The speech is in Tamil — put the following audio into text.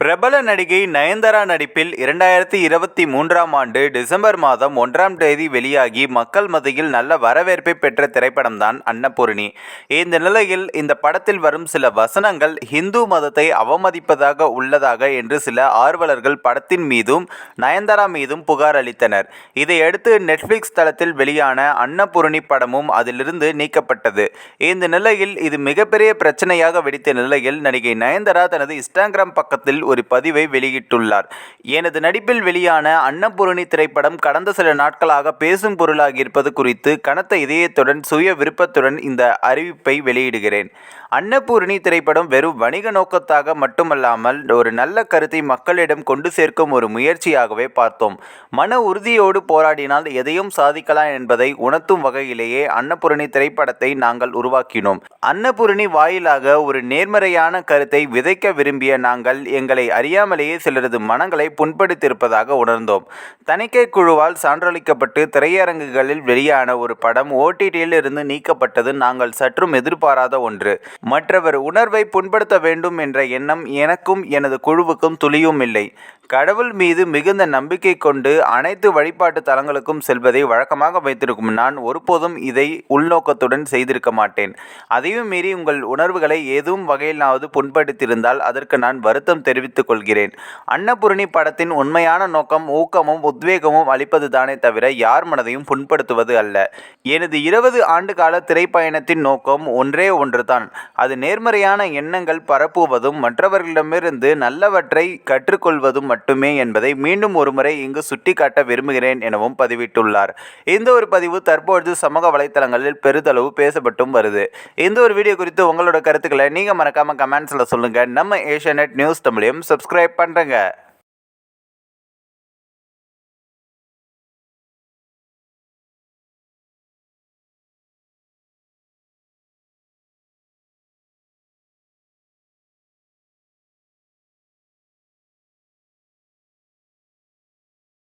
பிரபல நடிகை நயன்தாரா நடிப்பில் இரண்டாயிரத்தி இருபத்தி மூன்றாம் ஆண்டு டிசம்பர் மாதம் ஒன்றாம் தேதி வெளியாகி மக்கள் மத்தியில் நல்ல வரவேற்பை பெற்ற திரைப்படம்தான் அன்னபூரணி. இந்த நிலையில் இந்த படத்தில் வரும் சில வசனங்கள் ஹிந்து மதத்தை அவமதிப்பதாக உள்ளதாக என்று சில ஆர்வலர்கள் படத்தின் மீதும் நயன்தாரா மீதும் புகார் அளித்தனர். இதையடுத்து நெட்ஃப்ளிக்ஸ் தளத்தில் வெளியான அன்னபூரணி படமும் அதிலிருந்து நீக்கப்பட்டது. இந்த நிலையில் இது மிகப்பெரிய பிரச்சனையாக வெடித்த நிலையில் நடிகை நயன்தாரா தனது இன்ஸ்டாகிராம் பக்கத்தில் ஒரு பதிவை வெளியிட்டுள்ளார். எனது நடிப்பில் வெளியான அன்னபூரணி திரைப்படம் கடந்த சில நாட்களாக பேசும் பொருளாகி இருப்பது குறித்து கனத்த இதயத்துடன் சுய விருப்பத்துடன் இந்த அறிவிப்பை வெளியிடுகிறேன். அன்னபூரணி திரைப்படம் வெறும் வணிக நோக்கத்தாக மட்டுமல்லாமல் ஒரு நல்ல கருத்தை மக்களிடம் கொண்டு சேர்க்கும் ஒரு முயற்சியாகவே பார்த்தோம். மன உறுதியோடு போராடினால் எதையும் சாதிக்கலாம் என்பதை உணர்த்தும் வகையிலேயே அன்னபூரணி திரைப்படத்தை நாங்கள் உருவாக்கினோம். அன்னபூரணி வாயிலாக ஒரு நேர்மறையான கருத்தை விதைக்க விரும்பிய நாங்கள் எங்கள் அறியாமலேயே சிலரது மனங்களை புண்படுத்தியிருப்பதாக உணர்ந்தோம். தணிக்கை குழுவால் சான்றளிக்கப்பட்டு திரையரங்குகளில் வெளியான ஒரு படம் ஓடிடியில் இருந்து நீக்கப்பட்டது நாங்கள் சற்றும் எதிர்பாராத ஒன்று. மற்றவர் உணர்வை புண்படுத்த வேண்டும் என்ற எண்ணம் எனக்கும் எனது குழுவுக்கும் துளியும் இல்லை. கடவுள் மீது மிகுந்த நம்பிக்கை கொண்டு அனைத்து வழிபாட்டு தலங்களுக்கும் செல்வதை வழக்கமாக வைத்திருக்கும் நான் ஒருபோதும் இதை உள்நோக்கத்துடன் செய்திருக்க மாட்டேன். அதையும் மீறி உங்கள் உணர்வுகளை ஏதும் வகையிலாவது புண்படுத்தியிருந்தால் அதற்கு நான் வருத்தம் தெரிவி தெரிவித்துக் கொள்கிறேன் அன்னபூரணி படத்தின் உண்மையான நோக்கம் ஊக்கமும் உத்வேகமும் அளிப்பது தானே தவிர யார் மனதையும் புண்படுத்துவது அல்ல. எனது இருபது ஆண்டுகால திரைப்பயணத்தின் நோக்கம் ஒன்றே ஒன்றுதான். அது நேர்மறையான எண்ணங்கள் பரப்புவதும் மற்றவர்களிடமிருந்து நல்லவற்றை கற்றுக்கொள்வதும் மட்டுமே என்பதை மீண்டும் ஒருமுறை இங்கு சுட்டிக்காட்ட விரும்புகிறேன் எனவும் பதிவிட்டுள்ளார். இந்த ஒரு பதிவு தற்பொழுது சமூக வலைத்தளங்களில் பெரிதளவு பேசப்பட்டும் வருது. இந்த ஒரு வீடியோ குறித்து உங்களோட கருத்துக்களை நீங்கள் மறக்காமல் கமெண்ட்ஸில் சொல்லுங்கள் நம்ம ஏஷியா நியூஸ் தமிழையும் சப்ஸ்கிரைப் பண்ணுறேங்க